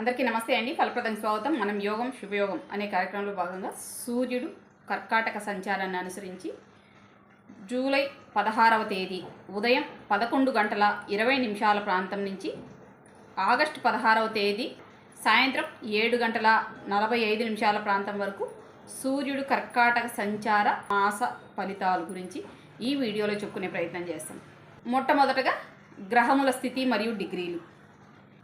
అందరికీ నమస్తే అండి. ఫలప్రదం స్వాగతం. మనం యోగం శుభయోగం అనే కార్యక్రమంలో భాగంగా సూర్యుడు కర్కాటక సంచారాన్ని అనుసరించి జూలై పదహారవ తేదీ ఉదయం పదకొండు గంటల ఇరవై నిమిషాల ప్రాంతం నుంచి ఆగస్టు పదహారవ తేదీ సాయంత్రం ఏడు గంటల నలభై ఐదు నిమిషాల ప్రాంతం వరకు సూర్యుడు కర్కాటక సంచార మాస ఫలితాల గురించి ఈ వీడియోలో చెప్పుకునే ప్రయత్నం చేస్తాం. మొట్టమొదటగా గ్రహముల స్థితి మరియు డిగ్రీలు.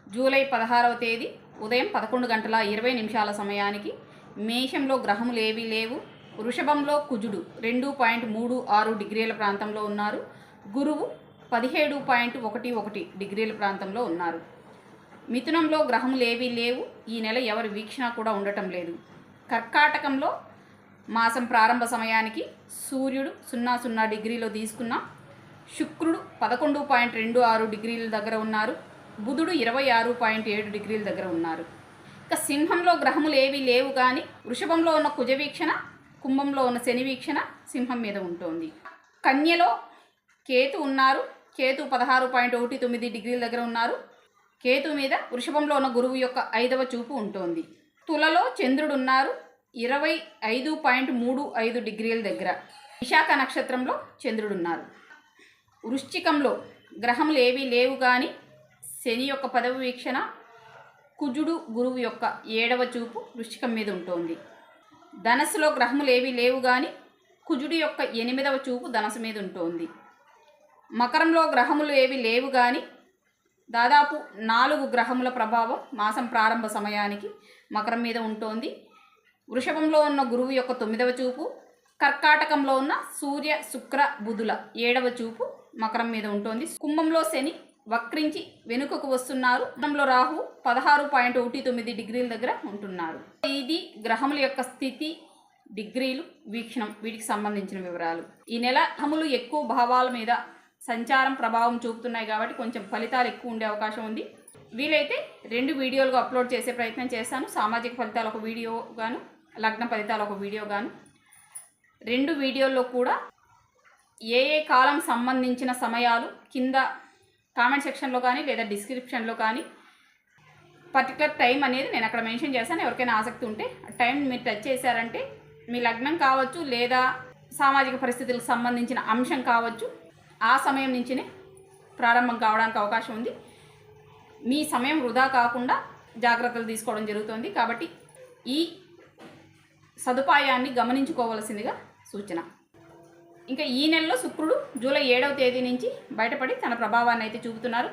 జూలై పదహారవ తేదీ ఉదయం పదకొండు గంటల ఇరవై నిమిషాల సమయానికి మేషంలో గ్రహములు ఏవీ లేవు. వృషభంలో కుజుడు రెండు పాయింట్ మూడు ఆరు డిగ్రీల ప్రాంతంలో ఉన్నారు. గురువు పదిహేడు పాయింట్ ఒకటి ఒకటి డిగ్రీల ప్రాంతంలో ఉన్నారు. మిథునంలో గ్రహములు ఏవీ లేవు. ఈ నెల ఎవరి వీక్షణ కూడా ఉండటం లేదు. కర్కాటకంలో మాసం ప్రారంభ సమయానికి సూర్యుడు సున్నా సున్నా డిగ్రీలో తీసుకున్న శుక్రుడు పదకొండు పాయింట్ రెండు ఆరు డిగ్రీల దగ్గర ఉన్నారు. బుధుడు ఇరవై ఆరు పాయింట్ ఏడు డిగ్రీల దగ్గర ఉన్నారు. ఇక సింహంలో గ్రహములు ఏవీ లేవు కానీ వృషభంలో ఉన్న కుజ వీక్షణ కుంభంలో ఉన్న శని వీక్షణ సింహం మీద ఉంటుంది. కన్యలో కేతు ఉన్నారు. కేతు పదహారు పాయింట్ ఒకటి తొమ్మిది డిగ్రీల దగ్గర ఉన్నారు. కేతు మీద వృషభంలో ఉన్న గురువు యొక్క ఐదవ చూపు ఉంటుంది. తులలో చంద్రుడు ఉన్నారు. ఇరవై ఐదు పాయింట్ మూడు ఐదు డిగ్రీల దగ్గర. విశాఖ నక్షత్రంలో చంద్రుడు ఉన్నారు. వృశ్చికంలో గ్రహములు ఏవీ లేవు కానీ శని యొక్క పదవి వీక్షణ కుజుడు గురువు యొక్క ఏడవ చూపు వృష్టికం మీద ఉంటుంది. ధనస్సులో గ్రహములు ఏవి లేవు కానీ కుజుడి యొక్క ఎనిమిదవ చూపు ధనస్సు మీద ఉంటుంది. మకరంలో గ్రహములు ఏవి లేవు కానీ దాదాపు నాలుగు గ్రహముల ప్రభావం మాసం ప్రారంభ సమయానికి మకరం మీద ఉంటుంది. వృషభంలో ఉన్న గురువు యొక్క తొమ్మిదవ చూపు కర్కాటకంలో ఉన్న సూర్య శుక్ర బుధుల ఏడవ చూపు మకరం మీద ఉంటుంది. కుంభంలో శని వక్రించి వెనుకకు వస్తున్నారు. గ్రహంలో రాహు పదహారు పాయింట్ ఒకటి తొమ్మిది డిగ్రీల దగ్గర ఉంటున్నారు. ఇది గ్రహముల యొక్క స్థితి డిగ్రీలు వీక్షణం వీటికి సంబంధించిన వివరాలు. ఈ నెల గ్రహములు ఎక్కువ భావాల మీద సంచారం ప్రభావం చూపుతున్నాయి కాబట్టి కొంచెం ఫలితాలు ఎక్కువ ఉండే అవకాశం ఉంది. వీలైతే రెండు వీడియోలుగా అప్లోడ్ చేసే ప్రయత్నం చేస్తాను. సామాజిక ఫలితాలు ఒక వీడియో గాను లగ్న ఫలితాలు ఒక వీడియో గాను. రెండు వీడియోల్లో కూడా ఏ ఏ కాలం సంబంధించిన సమయాలు కింద కామెంట్ సెక్షన్లో కానీ లేదా డిస్క్రిప్షన్లో కానీ పర్టికులర్ టైం అనేది నేను అక్కడ మెన్షన్ చేశాను. ఎవరికైనా ఆసక్తి ఉంటే ఆ టైం మీరు టచ్ చేశారంటే మీ లగ్నం కావచ్చు లేదా సామాజిక పరిస్థితులకు సంబంధించిన అంశం కావచ్చు ఆ సమయం నుంచినే ప్రారంభం కావడానికి అవకాశం ఉంది. మీ సమయం వృధా కాకుండా జాగ్రత్తలు తీసుకోవడం జరుగుతుంది. కాబట్టి ఈ సదుపాయాన్ని గమనించుకోవలసిందిగా సూచన. ఇంకా ఈ నెలలో శుక్రుడు జూలై ఏడవ తేదీ నుంచి బయటపడి తన ప్రభావాన్ని అయితే చూపుతున్నారు.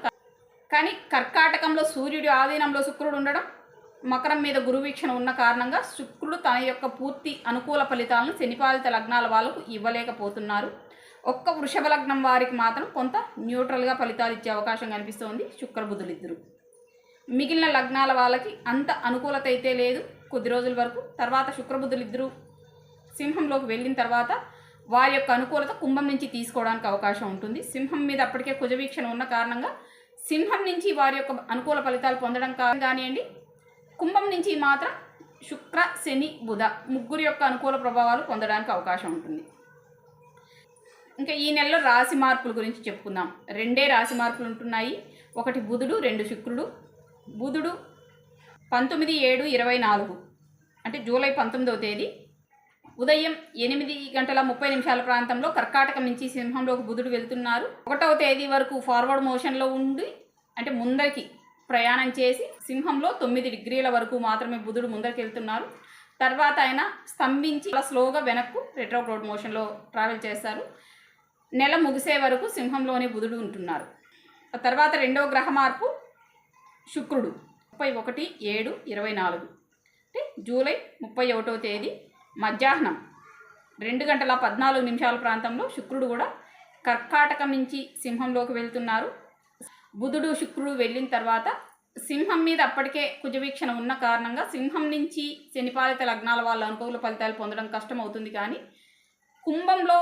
కానీ కర్కాటకంలో సూర్యుడి ఆధీనంలో శుక్రుడు ఉండడం మకరం మీద గురువీక్షణ ఉన్న కారణంగా శుక్రుడు తన యొక్క పూర్తి అనుకూల ఫలితాలను శనిపాలిత లగ్నాల వాళ్ళకు ఇవ్వలేకపోతున్నారు. ఒక్క వృషభ లగ్నం వారికి మాత్రం కొంత న్యూట్రల్గా ఫలితాలు ఇచ్చే అవకాశం కనిపిస్తోంది శుక్రబుధులు ఇద్దరు మిగిలిన లగ్నాల వాళ్ళకి అంత అనుకూలత అయితే లేదు. కొద్ది రోజుల వరకు తర్వాత శుక్రబుధులు ఇద్దరు సింహంలోకి వెళ్ళిన తర్వాత వారి యొక్క అనుకూలత కుంభం నుంచి తీసుకోవడానికి అవకాశం ఉంటుంది. సింహం మీద అప్పటికే కుజవీక్షణ ఉన్న కారణంగా సింహం నుంచి వారి యొక్క అనుకూల ఫలితాలు పొందడం కా- కానివ్వండి. కుంభం నుంచి మాత్రం శుక్ర శని బుధ ముగ్గురు యొక్క అనుకూల ప్రభావాలు పొందడానికి అవకాశం ఉంటుంది. ఇంకా ఈ నెలలో రాశి మార్పుల గురించి చెప్పుకుందాం. రెండే రాశి మార్పులు ఉంటున్నాయి. ఒకటి బుధుడు రెండు శుక్రుడు. బుధుడు పంతొమ్మిది ఏడు ఇరవై నాలుగు. అంటే జూలై పంతొమ్మిదవ తేదీ. ఉదయం ఎనిమిది గంటల ముప్పై నిమిషాల ప్రాంతంలో కర్కాటకం నుంచి సింహంలోకి బుధుడు వెళ్తున్నారు. ఒకటవ తేదీ వరకు ఫార్వర్డ్ మోషన్లో ఉండి అంటే ముందరికి ప్రయాణం చేసి సింహంలో తొమ్మిది డిగ్రీల వరకు మాత్రమే బుధుడు ముందరికి వెళ్తున్నారు. తర్వాత ఆయన స్తంభించి అలా స్లోగా వెనక్కు రెట్రోగ్రోడ్ మోషన్లో ట్రావెల్ చేస్తారు. నెల ముగిసే వరకు సింహంలోనే బుధుడు ఉంటున్నారు. ఆ తర్వాత రెండవ గ్రహ మార్పు శుక్రుడు ముప్పై ఒకటి ఏడు ఇరవై నాలుగు. అంటే జూలై ముప్పై ఒకటో తేదీ మధ్యాహ్నం రెండు గంటల పద్నాలుగు నిమిషాల ప్రాంతంలో శుక్రుడు కూడా కర్కాటకం నుంచి సింహంలోకి వెళ్తున్నారు. బుధుడు శుక్రుడు వెళ్ళిన తర్వాత సింహం మీద అప్పటికే కుజవీక్షణ ఉన్న కారణంగా సింహం నుంచి శనిపాలిత లగ్నాల వాళ్ళ అనుకూల ఫలితాలు పొందడం కష్టం అవుతుంది కానీ కుంభంలో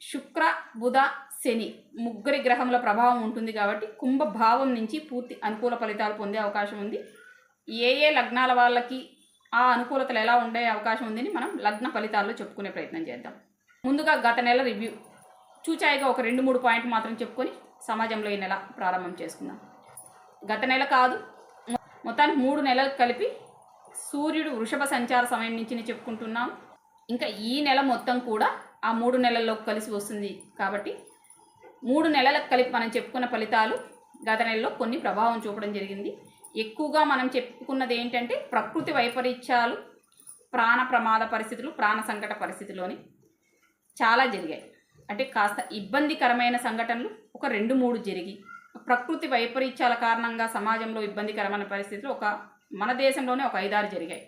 శుక్ర బుధ శని ముగ్గురి గ్రహముల ప్రభావం ఉంటుంది కాబట్టి కుంభ భావం నుంచి పూర్తి అనుకూల ఫలితాలు పొందే అవకాశం ఉంది. ఏ ఏ లగ్నాల వాళ్ళకి ఆ అనుకూలతలు ఎలా ఉండే అవకాశం ఉందని మనం లగ్న ఫలితాల్లో చెప్పుకునే ప్రయత్నం చేద్దాం. ముందుగా గత నెల రివ్యూ. చూచాయిగా ఒక రెండు మూడు పాయింట్లు మాత్రం చెప్పుకొని సమాజంలో ఈ నెల ప్రారంభం చేసుకుందాం. గత నెల కాదు మొత్తానికి మూడు నెలలు కలిపి సూర్యుడు వృషభ సంచార సమయం నుంచి చెప్పుకుంటున్నాం. ఇంకా ఈ నెల మొత్తం కూడా ఆ మూడు నెలల్లో కలిసి వస్తుంది కాబట్టి మూడు నెలలకు కలిపి మనం చెప్పుకున్న ఫలితాలు గత నెలలో కొన్ని ప్రభావం చూపడం జరిగింది. ఎక్కువగా మనం చెప్పుకున్నది ఏంటంటే ప్రకృతి వైపరీత్యాలు ప్రాణ ప్రమాద పరిస్థితులు ప్రాణ సంకట పరిస్థితిలోని చాలా జరిగాయి. అంటే కాస్త ఇబ్బందికరమైన సంఘటనలు ఒక రెండు మూడు జరిగి ప్రకృతి వైపరీత్యాల కారణంగా సమాజంలో ఇబ్బందికరమైన పరిస్థితులు ఒక మన దేశంలోనే ఒక ఐదారు జరిగాయి.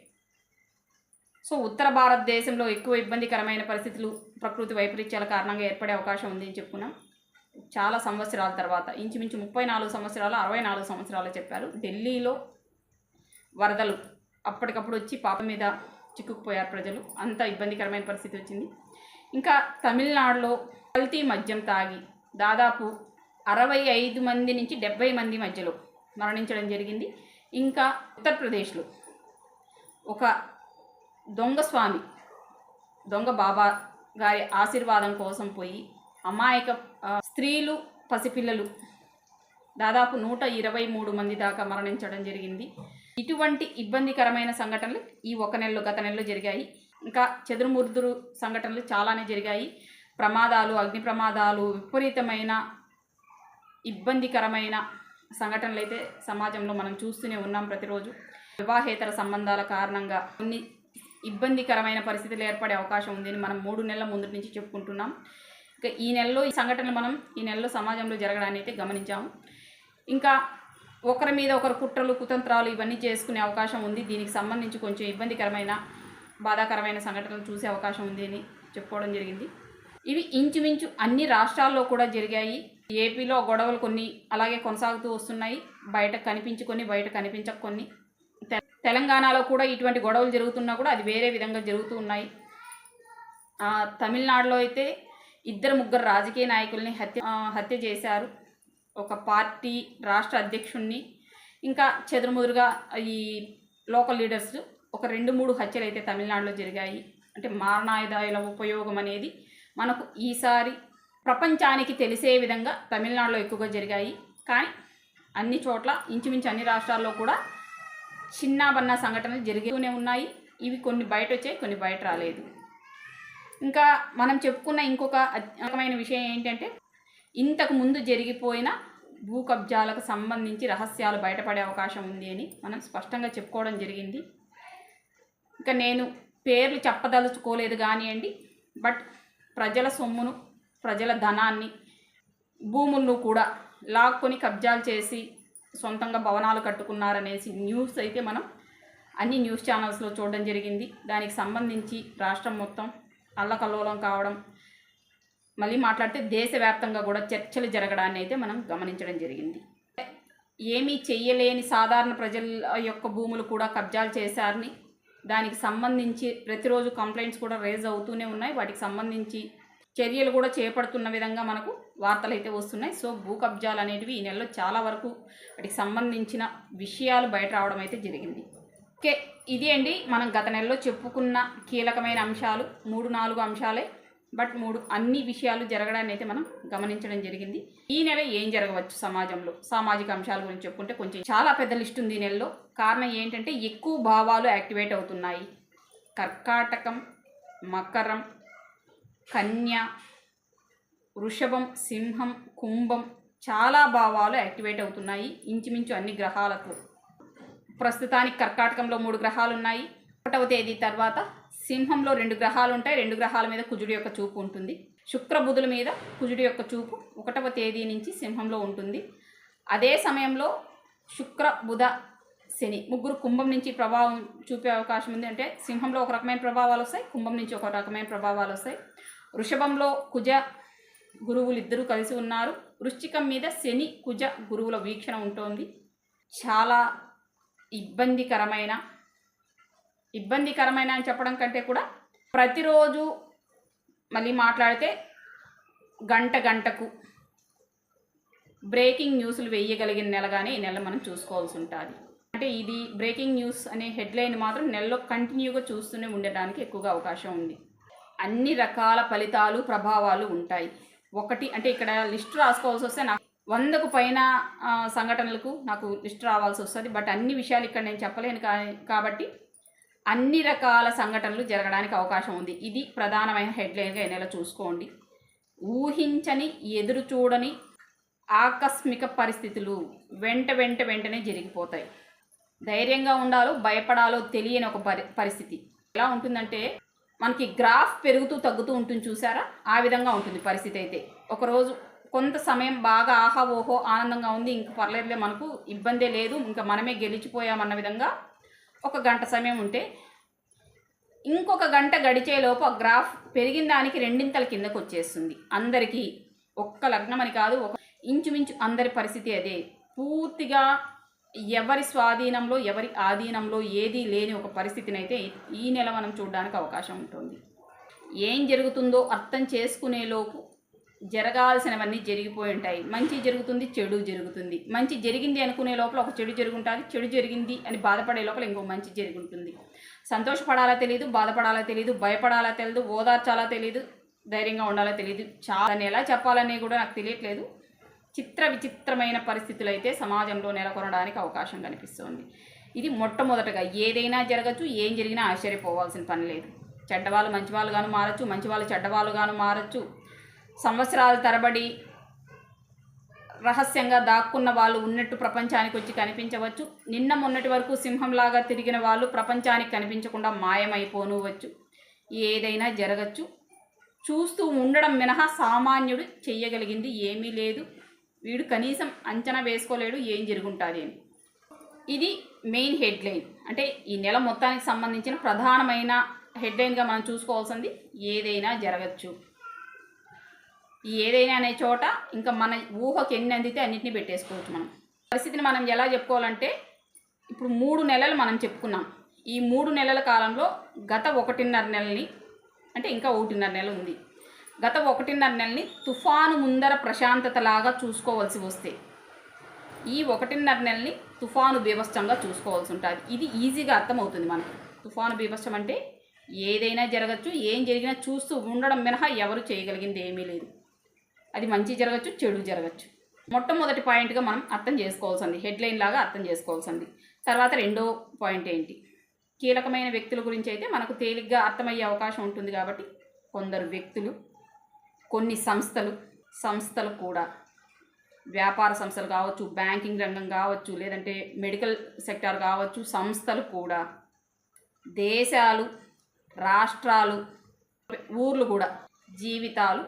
సో ఉత్తర భారతదేశంలో ఎక్కువ ఇబ్బందికరమైన పరిస్థితులు ప్రకృతి వైపరీత్యాల కారణంగా ఏర్పడే అవకాశం ఉందని చెప్పుకున్నాం. చాలా సంవత్సరాల తర్వాత ఇంచుమించు ముప్పై నాలుగు సంవత్సరాలు అరవై నాలుగు సంవత్సరాలు చెప్పారు. ఢిల్లీలో వరదలు అప్పటికప్పుడు వచ్చి పాప మీద చిక్కుకుపోయారు ప్రజలు. అంత ఇబ్బందికరమైన పరిస్థితి వచ్చింది. ఇంకా తమిళనాడులో కల్తీ మద్యం తాగి దాదాపు అరవై ఐదు మంది నుంచి డెబ్బై మంది మధ్యలో మరణించడం జరిగింది. ఇంకా ఉత్తరప్రదేశ్లో ఒక దొంగ స్వామి దొంగ బాబా గారి ఆశీర్వాదం కోసం పోయి అమాయక స్త్రీలు పసిపిల్లలు. దాదాపు నూట ఇరవై మూడు మంది దాకా మరణించడం జరిగింది. ఇటువంటి ఇబ్బందికరమైన సంఘటనలు ఈ ఒక నెలలో గత నెలలో జరిగాయి. ఇంకా చెదురుమురుదురు సంఘటనలు చాలానే జరిగాయి. ప్రమాదాలు అగ్ని ప్రమాదాలు విపరీతమైన ఇబ్బందికరమైన సంఘటనలు అయితే సమాజంలో మనం చూస్తూనే ఉన్నాం ప్రతిరోజు. వివాహేతర సంబంధాల కారణంగా కొన్ని ఇబ్బందికరమైన పరిస్థితులు ఏర్పడే అవకాశం ఉందని మనం మూడు నెలల ముందు నుంచి చెప్పుకుంటున్నాం. ఈ నెలలో ఈ సంఘటనలు మనం ఈ నెలలో సమాజంలో జరగడాన్ని అయితే గమనించాము. ఇంకా ఒకరి మీద ఒకరు కుట్రలు కుతంత్రాలు ఇవన్నీ చేసుకునే అవకాశం ఉంది. దీనికి సంబంధించి కొంచెం ఇబ్బందికరమైన బాధాకరమైన సంఘటనలు చూసే అవకాశం ఉంది అని చెప్పుకోవడం జరిగింది. ఇవి ఇంచుమించు అన్ని రాష్ట్రాల్లో కూడా జరిగాయి. ఏపీలో గొడవలు కొన్ని అలాగే కొనసాగుతూ వస్తున్నాయి. బయట కనిపించి కొన్ని బయట కనిపించక కొన్ని తె- తెలంగాణలో కూడా ఇటువంటి గొడవలు జరుగుతున్నా కూడా అది వేరే విధంగా జరుగుతూ ఉన్నాయి. తమిళనాడులో అయితే ఇద్దరు ముగ్గురు రాజకీయ నాయకుల్ని హత్య హత్య చేశారు. ఒక పార్టీ రాష్ట్ర అధ్యక్షుణ్ణి. ఇంకా చెదురుముదురుగా ఈ లోకల్ లీడర్స్ ఒక రెండు మూడు హత్యలు అయితే తమిళనాడులో జరిగాయి. అంటే మారణాయుధాల ఉపయోగం అనేది మనకు ఈసారి ప్రపంచానికి తెలిసే విధంగా తమిళనాడులో ఎక్కువగా జరిగాయి. కానీ అన్ని చోట్ల ఇంచుమించు అన్ని రాష్ట్రాల్లో కూడా చిన్నాబన్న సంఘటనలు జరుగుతూనే ఉన్నాయి. ఇవి కొన్ని బయట వచ్చాయి కొన్ని బయట రాలేదు. ఇంకా మనం చెప్పుకున్న ఇంకొక అద్భుతమైన విషయం ఏంటంటే ఇంతకు ముందు జరిగిపోయిన భూ కబ్జాలకు సంబంధించి రహస్యాలు బయటపడే అవకాశం ఉంది అని మనం స్పష్టంగా చెప్పుకోవడం జరిగింది. ఇంకా నేను పేర్లు చెప్పదలుచుకోలేదు కానివ్వండి బట్ ప్రజల సొమ్మును ప్రజల ధనాన్ని భూములను కూడా లాక్కొని కబ్జాలు చేసి సొంతంగా భవనాలు కట్టుకున్నారనేసి న్యూస్ అయితే మనం అన్ని న్యూస్ ఛానల్స్లో చూడడం జరిగింది. దానికి సంబంధించి రాష్ట్రం మొత్తం అల్లకల్లోలం కావడం మళ్ళీ మాట్లాడితే దేశవ్యాప్తంగా కూడా చర్చలు జరగడాన్ని అయితే మనం గమనించడం జరిగింది. ఏమీ చెయ్యలేని సాధారణ ప్రజల యొక్క భూములు కూడా కబ్జాలు చేశారని దానికి సంబంధించి ప్రతిరోజు కంప్లైంట్స్ కూడా రేజ్ అవుతూనే ఉన్నాయి. వాటికి సంబంధించి చర్యలు కూడా చేపడుతున్న విధంగా మనకు వార్తలు అయితే వస్తున్నాయి. సో భూ కబ్జాలు అనేటివి ఈ నెలలో చాలా వరకు వాటికి సంబంధించిన విషయాలు బయట రావడం అయితే జరిగింది. ఓకే ఇది అండి. మనం గత నెలలో చెప్పుకున్న కీలకమైన అంశాలు. మూడు నాలుగు అంశాలే. బట్ మూడు అన్ని విషయాలు జరగడాన్ని అయితే మనం గమనించడం జరిగింది. ఈ నెల ఏం జరగవచ్చు సమాజంలో? సామాజిక అంశాల గురించి చెప్పుకుంటే కొంచెం చాలా పెద్ద లిస్ట్ ఉంది ఈ నెలలో. కారణం ఏంటంటే ఎక్కువ భావాలు యాక్టివేట్ అవుతున్నాయి. కర్కాటకం మకరం కన్య వృషభం సింహం కుంభం చాలా భావాలు యాక్టివేట్ అవుతున్నాయి. ఇంచుమించు అన్ని గ్రహాలకు. ప్రస్తుతానికి కర్కాటకంలో మూడు గ్రహాలు ఉన్నాయి ఒకటవ తేదీ తర్వాత సింహంలో రెండు గ్రహాలు ఉంటాయి రెండు గ్రహాల మీద కుజుడి యొక్క చూపు ఉంటుంది. శుక్ర బుధుల మీద కుజుడి యొక్క చూపు ఒకటవ తేదీ నుంచి సింహంలో ఉంటుంది. అదే సమయంలో శుక్ర బుధ శని ముగ్గురు కుంభం నుంచి ప్రభావం చూపే అవకాశం ఉంది. అంటే సింహంలో ఒక రకమైన ప్రభావాలు వస్తాయి. కుంభం నుంచి ఒక రకమైన ప్రభావాలు వస్తాయి. వృషభంలో కుజ గురువులు ఇద్దరూ కలిసి ఉన్నారు. వృశ్చికం మీద శని కుజ గురువుల వీక్షణ ఉంటుంది. చాలా ఇబ్బందికరమైన ఇబ్బందికరమైన అని చెప్పడం కంటే కూడా ప్రతిరోజు మళ్ళీ మాట్లాడితే గంట గంటకు బ్రేకింగ్ న్యూస్లు వేయగలిగిన నెలగానే ఈ నెల మనం చూసుకోవాల్సి ఉంటుంది. అంటే ఇది బ్రేకింగ్ న్యూస్ అనే హెడ్లైన్ మాత్రం నెలలో కంటిన్యూగా చూస్తూనే ఉండడానికి ఎక్కువగా అవకాశం ఉంది. అన్ని రకాల ఫలితాలు ప్రభావాలు ఉంటాయి. ఒకటి అంటే ఇక్కడ లిస్ట్ రాసుకోవాల్సి వస్తే నాకు వందకు పైన సంఘటనలకు నాకు లిస్ట్ రావాల్సి వస్తుంది. బట్ అన్ని విషయాలు ఇక్కడ నేను చెప్పలేను కాబట్టి అన్ని రకాల సంఘటనలు జరగడానికి అవకాశం ఉంది. ఇది ప్రధానమైన హెడ్లైన్గా ఈ చూసుకోండి. ఊహించని ఎదురు చూడని ఆకస్మిక పరిస్థితులు వెంట వెంట వెంటనే జరిగిపోతాయి. ధైర్యంగా ఉండాలో భయపడాలో తెలియని ఒక పరి పరిస్థితి. ఎలా ఉంటుందంటే మనకి గ్రాఫ్ పెరుగుతూ తగ్గుతూ ఉంటుంది చూసారా? ఆ విధంగా ఉంటుంది పరిస్థితి అయితే. ఒకరోజు కొంత సమయం బాగా ఆహా ఓహో ఆనందంగా ఉంది ఇంక పర్లేదులే మనకు ఇబ్బందే లేదు ఇంకా మనమే గెలిచిపోయామన్న విధంగా ఒక గంట సమయం ఉంటే ఇంకొక గంట గడిచేలోపు ఆ గ్రాఫ్ పెరిగిన దానికి రెండింతల కిందకు వచ్చేస్తుంది. అందరికీ ఒక్క లగ్నం అని కాదు ఒక ఇంచుమించు అందరి పరిస్థితి అదే. పూర్తిగా ఎవరి స్వాధీనంలో ఎవరి ఆధీనంలో ఏదీ లేని ఒక పరిస్థితిని అయితే ఈ నెల మనం చూడడానికి అవకాశం ఉంటుంది. ఏం జరుగుతుందో అర్థం చేసుకునేలోపు జరగాల్సినవన్నీ జరిగిపోయి ఉంటాయి. మంచి జరుగుతుంది చెడు జరుగుతుంది. మంచి జరిగింది అనుకునే లోపల ఒక చెడు జరుగుంటుంది చెడు జరిగింది అని బాధపడే లోపల ఇంకో మంచి జరుగుంటుంది. సంతోషపడాలా తెలియదు బాధపడాలా తెలియదు భయపడాలా తెలియదు ఓదార్చాలా తెలియదు ధైర్యంగా ఉండాలా తెలియదు చాలా ఎలా చెప్పాలనే కూడా నాకు తెలియట్లేదు. చిత్ర విచిత్రమైన పరిస్థితులు అయితే సమాజంలో నెలకొనడానికి అవకాశం కనిపిస్తుంది. ఇది మొట్టమొదటగా ఏదైనా జరగచ్చు ఏం జరిగినా ఆశ్చర్యపోవాల్సిన పని లేదు. చెడ్డవాళ్ళు మంచివాళ్ళుగాను మారచ్చు మంచివాళ్ళు చెడ్డవాళ్ళుగాను మారచ్చు. సంవత్సరాల తరబడి రహస్యంగా దాక్కున్న వాళ్ళు ఉన్నట్టు ప్రపంచానికి వచ్చి కనిపించవచ్చు. నిన్న మొన్నటి వరకు సింహంలాగా తిరిగిన వాళ్ళు ప్రపంచానికి కనిపించకుండా మాయమైపోనువచ్చు ఏదైనా జరగచ్చు. చూస్తూ ఉండడం మినహా సామాన్యుడు చెయ్యగలిగింది ఏమీ లేదు. వీడు కనీసం అంచనా వేసుకోలేడు ఏం జరుగుంటుంది అని. ఇది మెయిన్ హెడ్లైన్. అంటే ఈ నెల మొత్తానికి సంబంధించిన ప్రధానమైన హెడ్లైన్గా మనం చూసుకోవాల్సింది ఏదైనా జరగచ్చు. ఏదైనా అనే చోట ఇంకా మన ఊహకు ఎన్ని అందితే అన్నింటినీ పెట్టేసుకోవచ్చు మనం. పరిస్థితిని మనం ఎలా చెప్పుకోవాలంటే ఇప్పుడు మూడు నెలలు మనం చెప్పుకున్నాం. ఈ మూడు నెలల కాలంలో గత ఒకటిన్నర నెలని అంటే ఇంకా ఒకటిన్నర నెల ఉంది. గత ఒకటిన్నర నెలని తుఫాను ముందర ప్రశాంతతలాగా చూసుకోవాల్సి వస్తే ఈ ఒకటిన్నర నెలని తుఫాను బీభత్సంగా చూసుకోవాల్సి ఉంటుంది. ఇది ఈజీగా అర్థమవుతుంది మనకు. తుఫాను బీభత్సం అంటే ఏదైనా జరగచ్చు ఏం జరిగినా చూస్తూ ఉండడం మినహా ఎవరు చేయగలిగింది ఏమీ లేదు. అది మంచి జరగచ్చు చెడు జరగచ్చు. మొట్టమొదటి పాయింట్గా మనం అర్థం చేసుకోవాల్సింది హెడ్లైన్ లాగా అర్థం చేసుకోవాల్సింది. తర్వాత రెండో పాయింట్ ఏంటి? కీలకమైన వ్యక్తుల గురించి అయితే మనకు తేలిగ్గా అర్థమయ్యే అవకాశం ఉంటుంది కాబట్టి కొందరు వ్యక్తులు కొన్ని సంస్థలు సంస్థలు కూడా వ్యాపార సంస్థలు కావచ్చు బ్యాంకింగ్ రంగం కావచ్చు లేదంటే మెడికల్ సెక్టార్ కావచ్చు సంస్థలు కూడా దేశాలు రాష్ట్రాలు ఊర్లు కూడా జీవితాలు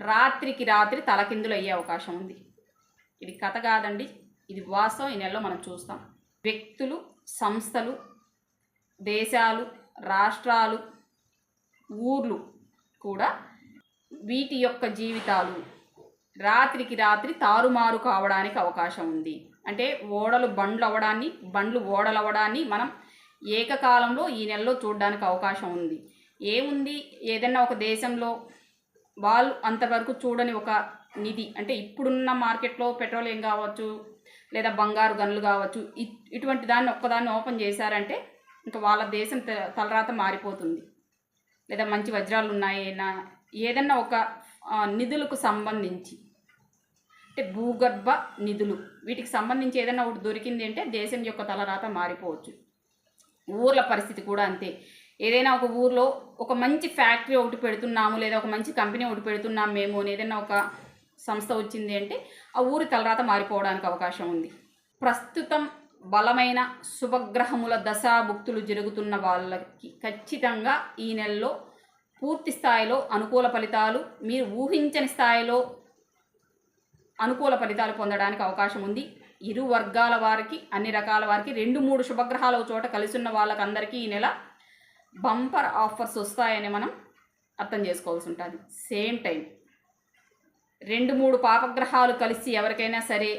రాత్రికి రాత్రి తలకిందులు అయ్యే అవకాశం ఉంది. ఇది కథ కాదండి. ఇది వాస్తవం ఈ నెలలో మనం చూస్తాం. వ్యక్తులు సంస్థలు దేశాలు రాష్ట్రాలు ఊర్లు కూడా వీటి యొక్క జీవితాలు రాత్రికి రాత్రి తారుమారు కావడానికి అవకాశం ఉంది. అంటే ఓడలు బండ్లు అవ్వడాన్ని బండ్లు ఓడలు అవ్వడాన్ని మనం ఏకకాలంలో ఈ నెలలో చూడడానికి అవకాశం ఉంది. ఏముంది? ఏదైనా ఒక దేశంలో వాళ్ళు అంతవరకు చూడని ఒక నిధి. అంటే ఇప్పుడున్న మార్కెట్లో పెట్రోలియం కావచ్చు లేదా బంగారు గనులు కావచ్చు ఇటువంటి దాన్ని ఒక్కదాన్ని ఓపెన్ చేశారంటే ఇంకా వాళ్ళ దేశం త- తలరాత మారిపోతుంది. లేదా మంచి వజ్రాలు ఉన్నాయేనా ఏదన్నా ఒక నిధులకు సంబంధించి. అంటే భూగర్భ నిధులు వీటికి సంబంధించి ఏదైనా ఒకటి దొరికింది అంటే దేశం యొక్క తలరాత మారిపోవచ్చు. ఊర్ల పరిస్థితి కూడా అంతే. ఏదైనా ఒక ఊర్లో ఒక మంచి ఫ్యాక్టరీ ఒకటి పెడుతున్నాము లేదా ఒక మంచి కంపెనీ ఒకటి పెడుతున్నాము మేము ఏదైనా ఒక సంస్థ వచ్చింది అంటే ఆ ఊరి తలరాత మారిపోవడానికి అవకాశం ఉంది. ప్రస్తుతం బలమైన శుభగ్రహముల దశాభుక్తులు జరుగుతున్న వాళ్ళకి ఖచ్చితంగా ఈ నెలలో పూర్తి స్థాయిలో అనుకూల ఫలితాలు మీరు ఊహించని స్థాయిలో అనుకూల ఫలితాలు పొందడానికి అవకాశం ఉంది. ఇరు వర్గాల వారికి అన్ని రకాల వారికి రెండు మూడు శుభగ్రహాలు చోట కలిసి ఉన్న వాళ్ళకందరికీ ఈ నెల బంపర్ ఆఫర్స్ వస్తాయని మనం అర్థం చేసుకోవాల్సి ఉంటుంది. Same time. రెండు మూడు పాపగ్రహాలు కలిసి ఎవరికైనా సరే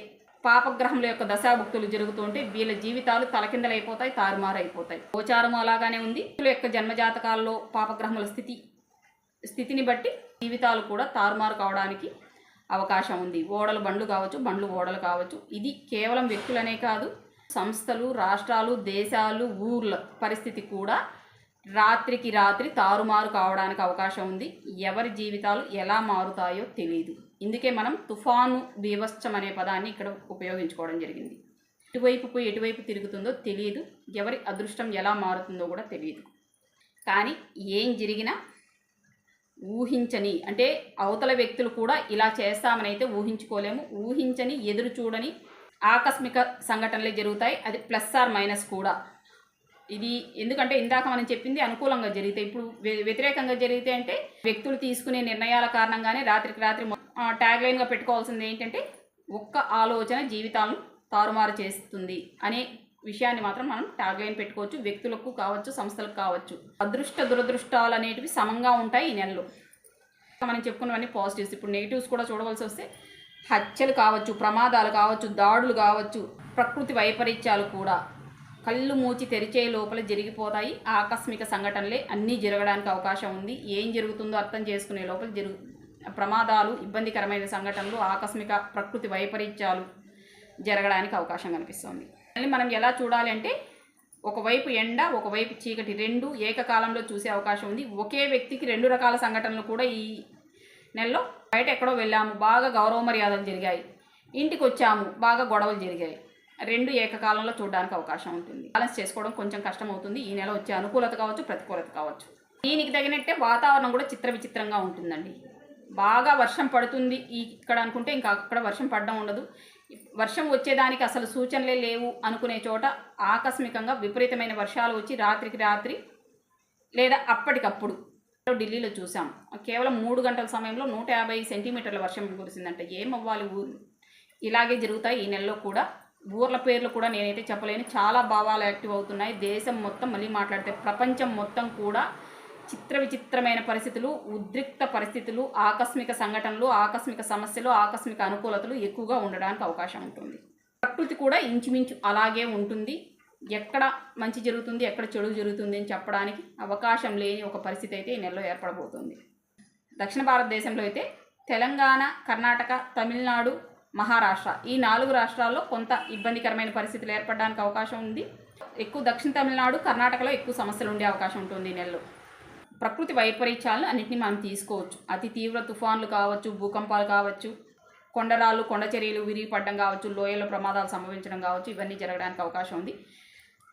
పాపగ్రహముల యొక్క దశాభుక్తులు జరుగుతుంటే వీళ్ళ జీవితాలు తలకిందలైపోతాయి తారుమారైపోతాయి. గోచారం అలాగానే ఉంది. వీళ్ళ యొక్క జన్మజాతకాల్లో పాపగ్రహముల స్థితి స్థితిని బట్టి జీవితాలు కూడా తారుమారు కావడానికి అవకాశం ఉంది. ఓడలు బండ్లు కావచ్చు బండ్లు ఓడలు కావచ్చు. ఇది కేవలం వ్యక్తులనే కాదు సంస్థలు రాష్ట్రాలు దేశాలు ఊర్ల పరిస్థితి కూడా రాత్రికి రాత్రి తారుమారు కావడానికి అవకాశం ఉంది. ఎవరి జీవితాలు ఎలా మారుతాయో తెలియదు ఇందుకే మనం తుఫాను బీభత్సం అనే పదాన్ని ఇక్కడ ఉపయోగించుకోవడం జరిగింది. ఎటువైపుకు ఎటువైపు తిరుగుతుందో తెలియదు ఎవరి అదృష్టం ఎలా మారుతుందో కూడా తెలియదు కానీ ఏం జరిగినా ఊహించని అంటే అవతల వ్యక్తులు కూడా ఇలా చేస్తామని అయితే ఊహించుకోలేము. ఊహించని ఎదురు చూడని ఆకస్మిక సంఘటనలే జరుగుతాయి. అది ప్లస్ ఆర్ మైనస్ కూడా. ఇది ఎందుకంటే ఇందాక మనం చెప్పింది అనుకూలంగా జరిగితే ఇప్పుడు వ్యతిరేకంగా జరిగితే అంటే వ్యక్తులు తీసుకునే నిర్ణయాల కారణంగానే రాత్రికి రాత్రి ట్యాగ్ లైన్గా పెట్టుకోవాల్సింది ఏంటంటే ఒక్క ఆలోచన జీవితాలను తారుమారు చేస్తుంది అనే విషయాన్ని మాత్రం మనం ట్యాగ్ లైన్ పెట్టుకోవచ్చు వ్యక్తులకు కావచ్చు సంస్థలకు కావచ్చు. అదృష్ట దురదృష్టాలు అనేటివి సమంగా ఉంటాయి ఈ నెలలో. మనం చెప్పుకున్నవన్నీ పాజిటివ్స్ ఇప్పుడు నెగిటివ్స్ కూడా చూడవలసి వస్తే హత్యలు కావచ్చు ప్రమాదాలు కావచ్చు దాడులు కావచ్చు ప్రకృతి వైపరీత్యాలు కూడా కళ్ళు మూచి తెరిచే లోపల జరిగిపోతాయి. ఆకస్మిక సంఘటనలే అన్నీ జరగడానికి అవకాశం ఉంది. ఏం జరుగుతుందో అర్థం చేసుకునే లోపల జరుగు ప్రమాదాలు ఇబ్బందికరమైన సంఘటనలు ఆకస్మిక ప్రకృతి వైపరీత్యాలు జరగడానికి అవకాశం కనిపిస్తుంది. మళ్ళీ మనం ఎలా చూడాలి అంటే ఒకవైపు ఎండ ఒకవైపు చీకటి రెండు ఏకకాలంలో చూసే అవకాశం ఉంది. ఒకే వ్యక్తికి రెండు రకాల సంఘటనలు కూడా ఈ నెలలో బయట ఎక్కడో వెళ్ళాము. బాగా గౌరవ మర్యాదలు జరిగాయి. ఇంటికి వచ్చాము బాగా గొడవలు జరిగాయి. రెండు ఏకకాలంలో చూడడానికి అవకాశం ఉంటుంది. బ్యాలెన్స్ చేసుకోవడం కొంచెం కష్టం అవుతుంది ఈ నెల వచ్చే అనుకూలత కావచ్చు ప్రతికూలత కావచ్చు. దీనికి తగినట్టే వాతావరణం కూడా చిత్ర విచిత్రంగా ఉంటుందండి. బాగా వర్షం పడుతుంది. ఇక్కడ అనుకుంటే ఇంకా అక్కడ వర్షం పడడం ఉండదు. వర్షం వచ్చేదానికి అసలు సూచనలే లేవు అనుకునే చోట ఆకస్మికంగా విపరీతమైన వర్షాలు వచ్చి రాత్రికి రాత్రి లేదా అప్పటికప్పుడు ఢిల్లీలో చూసాం కేవలం మూడు గంటల సమయంలో నూట యాభై సెంటీమీటర్ల వర్షం కురిసిందంట. ఏమవ్వాలి ఊరు? ఇలాగే జరుగుతాయి ఈ నెలలో కూడా. ఊర్ల పేర్లు కూడా నేనైతే చెప్పలేను. చాలా భావాలు యాక్టివ్ అవుతున్నాయి. దేశం మొత్తం మళ్ళీ మాట్లాడితే ప్రపంచం మొత్తం కూడా చిత్ర విచిత్రమైన పరిస్థితులు ఉద్రిక్త పరిస్థితులు ఆకస్మిక సంఘటనలు ఆకస్మిక సమస్యలు ఆకస్మిక అనుకూలతలు ఎక్కువగా ఉండడానికి అవకాశం ఉంటుంది. ప్రకృతి కూడా ఇంచుమించు అలాగే ఉంటుంది. ఎక్కడ మంచి జరుగుతుంది ఎక్కడ చెడు జరుగుతుంది అని చెప్పడానికి అవకాశం లేని ఒక పరిస్థితి అయితే ఈ నెలలో ఏర్పడబోతుంది. దక్షిణ భారతదేశంలో అయితే తెలంగాణ కర్ణాటక తమిళనాడు మహారాష్ట్ర. ఈ నాలుగు రాష్ట్రాల్లో కొంత ఇబ్బందికరమైన పరిస్థితులు ఏర్పడడానికి అవకాశం ఉంది. ఎక్కువ దక్షిణ తమిళనాడు కర్ణాటకలో ఎక్కువ సమస్యలు ఉండే అవకాశం ఉంటుంది ఈ నెలలో. ప్రకృతి వైపరీత్యాలను అన్నింటినీ మనం తీసుకోవచ్చు. అతి తీవ్ర తుఫాన్లు కావచ్చు భూకంపాలు కావచ్చు కొండరాళ్ళు కొండ చర్యలు విరిగిపడడం కావచ్చు లోయల ప్రమాదాలు సంభవించడం కావచ్చు ఇవన్నీ జరగడానికి అవకాశం ఉంది.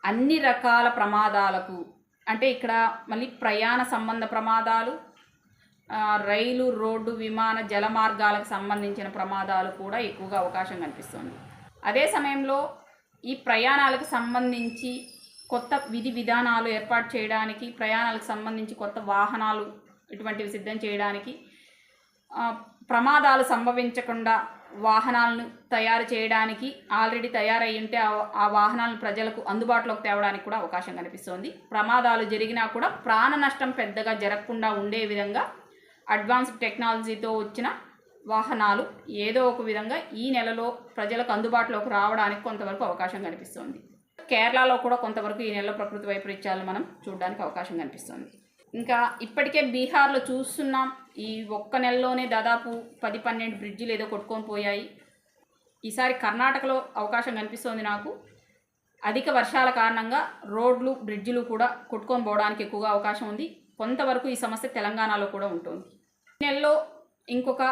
అన్ని రకాల ప్రమాదాలకు అంటే ఇక్కడ మళ్ళీ ప్రయాణ సంబంధ ప్రమాదాలు రైలు రోడ్డు విమాన జల మార్గాలకు సంబంధించిన ప్రమాదాలు కూడా ఎక్కువగా అవకాశం కనిపిస్తుంది. అదే సమయంలో ఈ ప్రయాణాలకు సంబంధించి కొత్త విధి విధానాలు ఏర్పాటు చేయడానికి ప్రయాణాలకు సంబంధించి కొత్త వాహనాలు ఇటువంటివి సిద్ధం చేయడానికి ప్రమాదాలు సంభవించకుండా వాహనాలను తయారు చేయడానికి ఆల్రెడీ తయారై ఉంటే ఆ- ఆ వాహనాలను ప్రజలకు అందుబాటులోకి తేవడానికి కూడా అవకాశం కనిపిస్తోంది. ప్రమాదాలు జరిగినా కూడా ప్రాణ నష్టం పెద్దగా జరగకుండా ఉండే విధంగా అడ్వాన్స్డ్ టెక్నాలజీతో వచ్చిన వాహనాలు ఏదో ఒక విధంగా ఈ నెలలో ప్రజలకు అందుబాటులోకి రావడానికి కొంతవరకు అవకాశం కనిపిస్తోంది. కేరళలో కూడా కొంతవరకు ఈ నెలలో ప్రకృతి వైపరీత్యాలను మనం చూడడానికి అవకాశం కనిపిస్తుంది. ఇంకా ఇప్పటికే బీహార్లో చూస్తున్నాం ఈ ఒక్క నెలలోనే దాదాపు పది పన్నెండు బ్రిడ్జిలు ఏదో కొట్టుకొని పోయాయి. ఈసారి కర్ణాటకలో అవకాశం కనిపిస్తోంది నాకు. అధిక వర్షాల కారణంగా రోడ్లు బ్రిడ్జిలు కూడా కొట్టుకొని పోవడానికి ఎక్కువగా అవకాశం ఉంది. కొంతవరకు ఈ సమస్య తెలంగాణలో కూడా ఉంటుంది. నెలలో ఇంకొక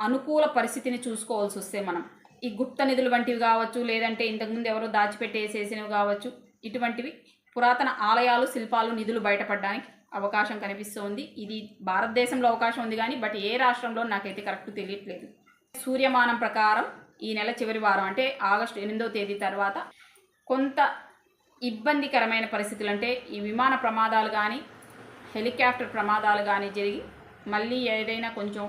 అనుకూల పరిస్థితిని చూసుకోవాల్సి వస్తే మనం ఈ గుప్త నిధులు వంటివి కావచ్చు లేదంటే ఇంతకుముందు ఎవరో దాచిపెట్టేసేసినవి కావచ్చు ఇటువంటివి పురాతన ఆలయాలు శిల్పాలు నిధులు బయటపడడానికి అవకాశం కనిపిస్తోంది. ఇది భారతదేశంలో అవకాశం ఉంది కానీ బట్ ఏ రాష్ట్రంలో నాకైతే కరెక్ట్ తెలియట్లేదు. సూర్యమానం ప్రకారం ఈ నెల చివరి వారం అంటే ఆగస్టు ఎనిమిదో తేదీ తర్వాత కొంత ఇబ్బందికరమైన పరిస్థితులు అంటే ఈ విమాన ప్రమాదాలు కానీ హెలికాప్టర్ ప్రమాదాలు కానీ జరిగి మళ్ళీ ఏదైనా కొంచెం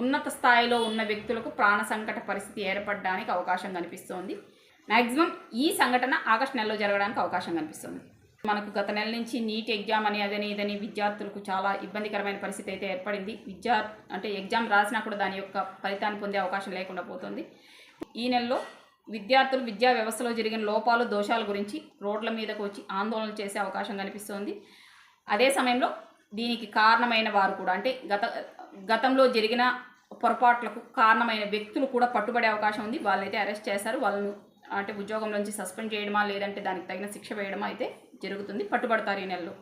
ఉన్నత స్థాయిలో ఉన్న వ్యక్తులకు ప్రాణ సంకట పరిస్థితి ఏర్పడడానికి అవకాశం కనిపిస్తోంది. మ్యాక్సిమం ఈ సంఘటన ఆగస్టు నెలలో జరగడానికి అవకాశం కనిపిస్తుంది. మనకు గత నెల నుంచి నీట్ ఎగ్జామ్ అని అదని ఇదని విద్యార్థులకు చాలా ఇబ్బందికరమైన పరిస్థితి అయితే ఏర్పడింది. విద్యా అంటే ఎగ్జామ్ రాసినా కూడా దాని యొక్క ఫలితాన్ని పొందే అవకాశం లేకుండా పోతుంది. ఈ నెలలో విద్యార్థులు విద్యా వ్యవస్థలో జరిగిన లోపాలు దోషాల గురించి రోడ్ల మీదకు వచ్చి ఆందోళన చేసే అవకాశం కనిపిస్తోంది. అదే సమయంలో దీనికి కారణమైన వారు కూడా అంటే గత గతంలో జరిగిన పొరపాట్లకు కారణమైన వ్యక్తులు కూడా పట్టుబడే అవకాశం ఉంది. వాళ్ళైతే అరెస్ట్ చేశారు. వాళ్ళను అంటే ఉద్యోగం నుంచి సస్పెండ్ చేయడమా లేదంటే దానికి తగిన శిక్ష వేయడమా అయితే జరుగుతుంది. పట్టుబడతారు ఈ నెలలో.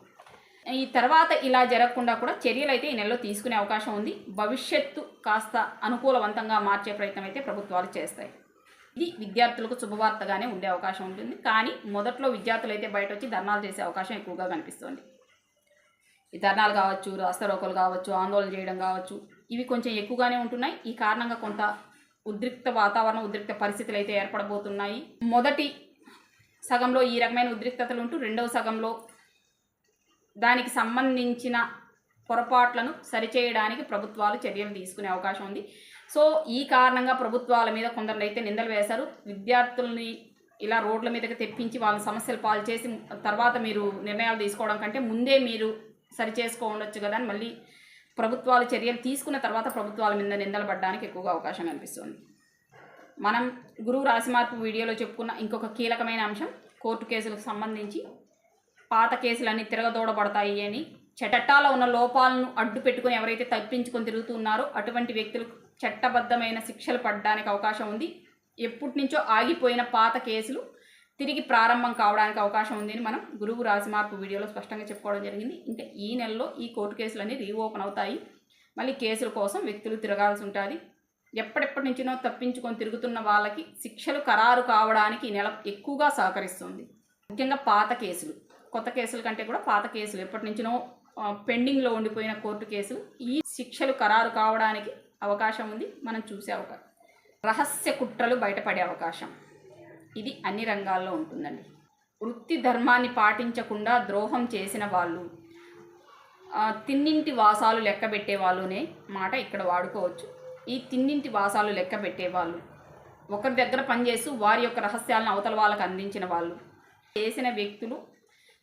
ఈ తర్వాత ఇలా జరగకుండా కూడా చర్యలు అయితే ఈ నెలలో తీసుకునే అవకాశం ఉంది. భవిష్యత్తు కాస్త అనుకూలవంతంగా మార్చే ప్రయత్నం అయితే ప్రభుత్వాలు చేస్తాయి. ఇది విద్యార్థులకు శుభవార్తగానే ఉండే అవకాశం ఉంటుంది. కానీ మొదట్లో విద్యార్థులు అయితే బయట వచ్చి ధర్నాలు చేసే అవకాశం ఎక్కువగా కనిపిస్తుంది. ఈ ధర్నాలు కావచ్చు రాస్తారోకలు కావచ్చు ఆందోళన చేయడం కావచ్చు ఇవి కొంచెం ఎక్కువగానే ఉంటున్నాయి. ఈ కారణంగా కొంత ఉద్రిక్త వాతావరణం ఉద్రిక్త పరిస్థితులు అయితే ఏర్పడబోతున్నాయి. మొదటి సగంలో ఈ రకమైన ఉద్రిక్తతలు ఉంటూ రెండవ సగంలో దానికి సంబంధించిన పొరపాట్లను సరిచేయడానికి ప్రభుత్వాలు చర్యలు తీసుకునే అవకాశం ఉంది. సో ఈ కారణంగా ప్రభుత్వాల మీద కొందరు అయితే నిందలు వేశారు. విద్యార్థుల్ని ఇలా రోడ్ల మీదకి తెప్పించి వాళ్ళ సమస్యలు పాలు చేసి తర్వాత మీరు నిర్ణయాలు తీసుకోవడం కంటే ముందే మీరు సరి చేసుకోవచ్చు కదా అని మళ్ళీ ప్రభుత్వాలు చర్యలు తీసుకున్న తర్వాత ప్రభుత్వాల మీద నిందలు పడడానికి ఎక్కువగా అవకాశం కనిపిస్తుంది. మనం గురువు రాశి మార్పు వీడియోలో చెప్పుకున్న ఇంకొక కీలకమైన అంశం కోర్టు కేసులకు సంబంధించి పాత కేసులన్నీ తిరగదోడబడతాయి అని చట్టాల్లో ఉన్న లోపాలను అడ్డు పెట్టుకుని ఎవరైతే తప్పించుకొని తిరుగుతున్నారో అటువంటి వ్యక్తులకు చట్టబద్ధమైన శిక్షలు పడడానికి అవకాశం ఉంది. ఎప్పటి నుంచో ఆగిపోయిన పాత కేసులు తిరిగి ప్రారంభం కావడానికి అవకాశం ఉందని మనం గురువు రాశి మార్పు వీడియోలో స్పష్టంగా చెప్పుకోవడం జరిగింది. ఇంకా ఈ నెలలో ఈ కోర్టు కేసులన్నీ రీఓపెన్ అవుతాయి. మళ్ళీ కేసుల కోసం వ్యక్తులు తిరగాల్సి ఉంటుంది. ఎప్పటిప్పటి నుంచినో తప్పించుకొని తిరుగుతున్న వాళ్ళకి శిక్షలు ఖరారు కావడానికి ఈ నెల ఎక్కువగా సహకరిస్తుంది. ముఖ్యంగా పాత కేసులు. కొత్త కేసుల కంటే కూడా పాత కేసులు. ఎప్పటి నుంచినో పెండింగ్లో ఉండిపోయిన కోర్టు కేసులు ఈ శిక్షలు ఖరారు కావడానికి అవకాశం ఉంది. మనం చూసే అవకాశం. రహస్య కుట్రలు బయటపడే అవకాశం. ఇది అన్ని రంగాల్లో ఉంటుందండి. వృత్తి ధర్మాన్ని పాటించకుండా ద్రోహం చేసిన వాళ్ళు తిన్నింటి వాసాలు లెక్క పెట్టేవాళ్ళునే మాట ఇక్కడ వాడుకోవచ్చు. ఈ తిన్నింటి వాసాలు లెక్క పెట్టేవాళ్ళు ఒకరి దగ్గర పనిచేస్తూ వారి యొక్క రహస్యాలను అవతల వాళ్ళకు అందించిన వాళ్ళు చేసిన వ్యక్తులు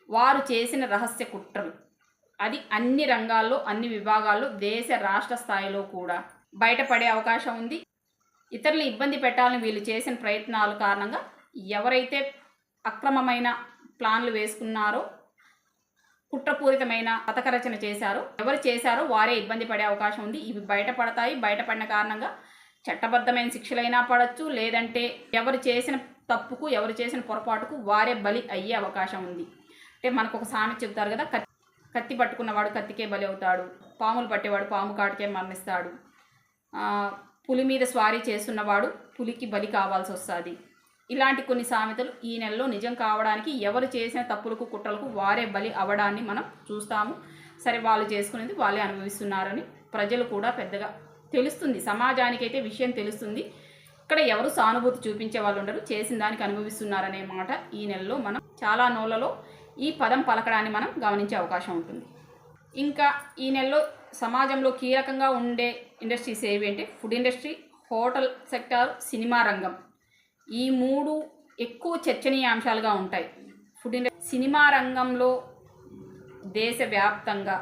వారు చేసిన రహస్య కుట్రలు. అది అన్ని రంగాల్లో అన్ని విభాగాల్లో దేశ రాష్ట్ర స్థాయిలో కూడా బయటపడే అవకాశం ఉంది. ఇతరులు ఇబ్బంది పెట్టాలని వీళ్ళు చేసిన ప్రయత్నాల కారణంగా ఎవరైతే అక్రమమైన ప్లాన్లు వేసుకున్నారో కుట్రపూరితమైన పథకరచన చేశారో ఎవరు చేశారో వారే ఇబ్బంది పడే అవకాశం ఉంది. ఇవి బయటపడతాయి. బయటపడిన కారణంగా చట్టబద్ధమైన శిక్షలైనా పడవచ్చు లేదంటే ఎవరు చేసిన తప్పుకు ఎవరు చేసిన పొరపాటుకు వారే బలి అయ్యే అవకాశం ఉంది. అంటే మనకు ఒక సామెత చెబుతారు కదా కత్తి కత్తి పట్టుకున్నవాడు కత్తికే బలి అవుతాడు. పాములు పట్టేవాడు పాము కాటికే మరణిస్తాడు. పులి మీద స్వారీ చేస్తున్నవాడు పులికి బలి కావాల్సి వస్తుంది. ఇలాంటి కొన్ని సామెతలు ఈ నెలలో నిజం కావడానికి ఎవరు చేసిన తప్పులకు కుట్రలకు వారే బలి అవ్వడాన్ని మనం చూస్తాము. సరే వాళ్ళు చేసుకునేది వాళ్ళే అనుభవిస్తున్నారని ప్రజలు కూడా పెద్దగా తెలుస్తుంది. సమాజానికైతే విషయం తెలుస్తుంది. ఇక్కడ ఎవరు సానుభూతి చూపించే వాళ్ళు ఉండరు చేసిన దానికి అనుభవిస్తున్నారనే మాట ఈ నెలలో మనం చాలా నోళ్ళలో ఈ పదం పలకడాన్ని మనం గమనించే అవకాశం ఉంటుంది. ఇంకా ఈ నెలలో సమాజంలో కీలకంగా ఉండే ఇండస్ట్రీస్ ఏవి అంటే food industry hotel sector cinema రంగం. ఈ మూడు ఎక్కువ చర్చనీయాంశాలుగా ఉంటాయి. ఫుడ్ ఇండస్ట్రీ సినిమా రంగంలో దేశవ్యాప్తంగా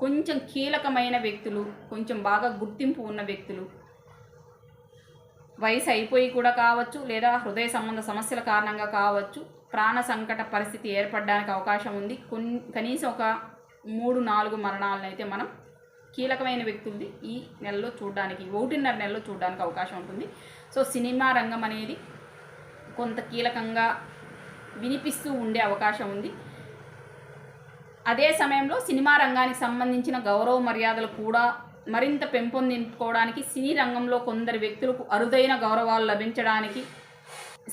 కొంచెం కీలకమైన వ్యక్తులు కొంచెం బాగా గుర్తింపు ఉన్న వ్యక్తులు వయసు అయిపోయి కూడా కావచ్చు లేదా హృదయ సంబంధ సమస్యల కారణంగా కావచ్చు ప్రాణ సంకట పరిస్థితి ఏర్పడడానికి అవకాశం ఉంది. కొన్ని కనీసం ఒక మూడు నాలుగు మరణాలను అయితే మనం కీలకమైన వ్యక్తులది ఈ నెలలో చూడడానికి ఒకటిన్నర నెలలో చూడడానికి అవకాశం ఉంటుంది. సో సినిమా రంగం అనేది కొంత కీలకంగా వినిపిస్తూ ఉండే అవకాశం ఉంది. అదే సమయంలో సినిమా రంగానికి సంబంధించిన గౌరవ మర్యాదలు కూడా మరింత పెంపొందించుకోవడానికి సినీ రంగంలో కొందరు వ్యక్తులకు అరుదైన గౌరవాలు లభించడానికి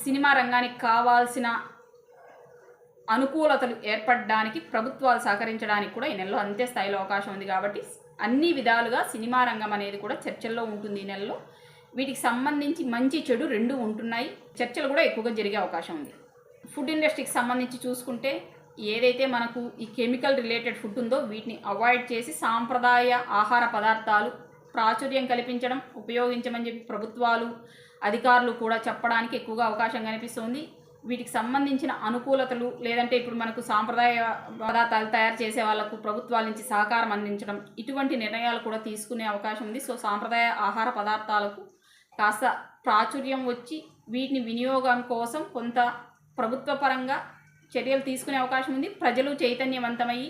సినిమా రంగానికి కావాల్సిన అనుకూలతలు ఏర్పడడానికి ప్రభుత్వాలు సహకరించడానికి కూడా ఈ నెలలో అంతే స్థాయిలో అవకాశం ఉంది కాబట్టి అన్ని విధాలుగా సినిమా రంగం అనేది కూడా చర్చల్లో ఉంటుంది ఈ నెలలో. వీటికి సంబంధించి మంచి చెడు రెండు ఉంటున్నాయి. చర్చలు కూడా ఎక్కువగా జరిగే అవకాశం ఉంది. ఫుడ్ ఇండస్ట్రీకి సంబంధించి చూసుకుంటే ఏదైతే మనకు ఈ కెమికల్ రిలేటెడ్ ఫుడ్ ఉందో వీటిని అవాయిడ్ చేసి సాంప్రదాయ ఆహార పదార్థాలు ప్రాచుర్యం కల్పించడం ఉపయోగించమని చెప్పి ప్రభుత్వాలు అధికారులు కూడా చెప్పడానికి ఎక్కువగా అవకాశం కనిపిస్తుంది. వీటికి సంబంధించిన అనుకూలతలు లేదంటే ఇప్పుడు మనకు సాంప్రదాయ పదార్థాలు తయారు చేసే వాళ్ళకు ప్రభుత్వాల నుంచి సహకారం అందించడం ఇటువంటి నిర్ణయాలు కూడా తీసుకునే అవకాశం ఉంది. సో సాంప్రదాయ ఆహార పదార్థాలకు కాస్త ప్రాచుర్యం వచ్చి వీటిని వినియోగం కోసం కొంత ప్రభుత్వ పరంగా చర్యలు తీసుకునే అవకాశం ఉంది. ప్రజలు చైతన్యవంతమయ్యి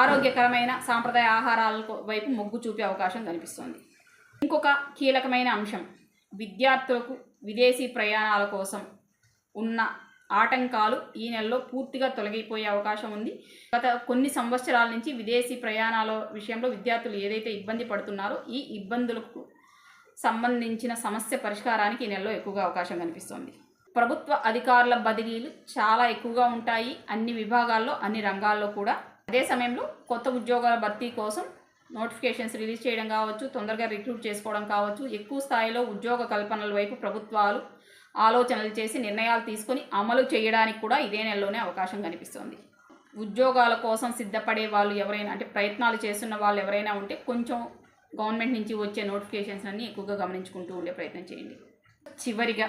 ఆరోగ్యకరమైన సాంప్రదాయ ఆహారాల వైపు మొగ్గు చూపే అవకాశం కనిపిస్తుంది. ఇంకొక కీలకమైన అంశం విద్యార్థులకు విదేశీ ప్రయాణాల కోసం ఉన్న ఆటంకాలు ఈ నెలలో పూర్తిగా తొలగిపోయే అవకాశం ఉంది. గత కొన్ని సంవత్సరాల నుంచి విదేశీ ప్రయాణాల విషయంలో విద్యార్థులు ఏదైతే ఇబ్బంది పడుతున్నారో ఈ ఇబ్బందులకు సంబంధించిన సమస్య పరిష్కారానికి ఈ నెలలో ఎక్కువగా అవకాశం కనిపిస్తుంది. ప్రభుత్వ అధికారుల బదిలీలు చాలా ఎక్కువగా ఉంటాయి. అన్ని విభాగాల్లో అన్ని రంగాల్లో కూడా. అదే సమయంలో కొత్త ఉద్యోగాల భర్తీ కోసం నోటిఫికేషన్స్ రిలీజ్ చేయడం కావచ్చు తొందరగా రిక్రూట్ చేసుకోవడం కావచ్చు ఎక్కువ స్థాయిలో ఉద్యోగ కల్పనల వైపు ప్రభుత్వాలు ఆలోచనలు చేసి నిర్ణయాలు తీసుకొని అమలు చేయడానికి కూడా ఇదే నెలలోనే అవకాశం కనిపిస్తుంది. ఉద్యోగాల కోసం సిద్ధపడే వాళ్ళు ఎవరైనా అంటే ప్రయత్నాలు చేస్తున్న వాళ్ళు ఎవరైనా ఉంటే కొంచెం గవర్నమెంట్ నుంచి వచ్చే నోటిఫికేషన్స్ అన్నీ ఎక్కువగా గమనించుకుంటూ ఉండే ప్రయత్నం చేయండి. చివరిగా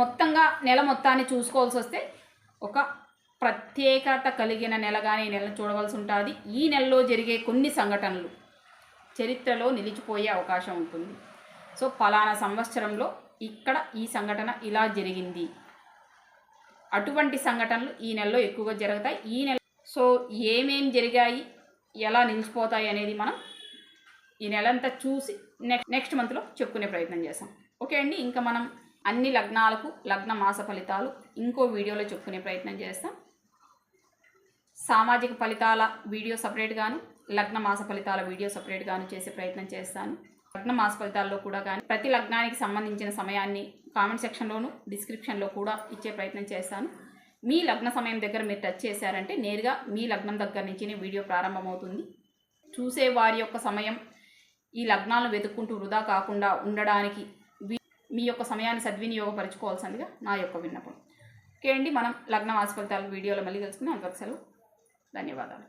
మొత్తంగా నెల మొత్తాన్ని చూసుకోవాల్సి వస్తే ఒక ప్రత్యేకత కలిగిన నెలగానే ఈ నెలను చూడవలసి ఉంటుంది. ఈ నెలలో జరిగే కొన్ని సంఘటనలు చరిత్రలో నిలిచిపోయే అవకాశం ఉంటుంది. సో ఫలానా సంవత్సరంలో ఇక్కడ ఈ సంఘటన ఇలా జరిగింది. అటువంటి సంఘటనలు ఈ నెలలో ఎక్కువగా జరుగుతాయి. ఈ నెల సో ఏమేం జరిగాయి ఎలా నిలిచిపోతాయి అనేది మనం ఈ నెలంతా చూసి నెక్స్ట్ నెక్స్ట్ మంత్లో చెప్పుకునే ప్రయత్నం చేస్తాం. ఓకే అండి ఇంకా మనం అన్ని లగ్నాలకు లగ్న మాస ఫలితాలు ఇంకో వీడియోలో చెప్పుకునే ప్రయత్నం చేస్తాం. సామాజిక ఫలితాల వీడియో సపరేట్గాను లగ్న మాస ఫలితాల వీడియో సపరేట్గాను చేసే ప్రయత్నం చేస్తాను. లగ్న మాస ఫలితాల్లో కూడా కానీ ప్రతి లగ్నానికి సంబంధించిన సమయాన్ని కామెంట్ సెక్షన్లోను డిస్క్రిప్షన్లో కూడా ఇచ్చే ప్రయత్నం చేస్తాను. మీ లగ్న సమయం దగ్గర మీరు టచ్ చేశారంటే నేరుగా మీ లగ్నం దగ్గర నుంచినే వీడియో ప్రారంభమవుతుంది. చూసే వారి యొక్క సమయం ఈ లగ్నాలను వెతుక్కుంటూ వృధా కాకుండా ఉండడానికి మీ యొక్క సమయాన్ని సద్వినియోగపరచుకోవాల్సిందిగా నా యొక్క విన్నపం. ఓకే అండి మనం లగ్న మాస ఫలితాల వీడియోలో మళ్ళీ కలుసుకుని అంతవరకు సెలవు. ధన్యవాదాలు.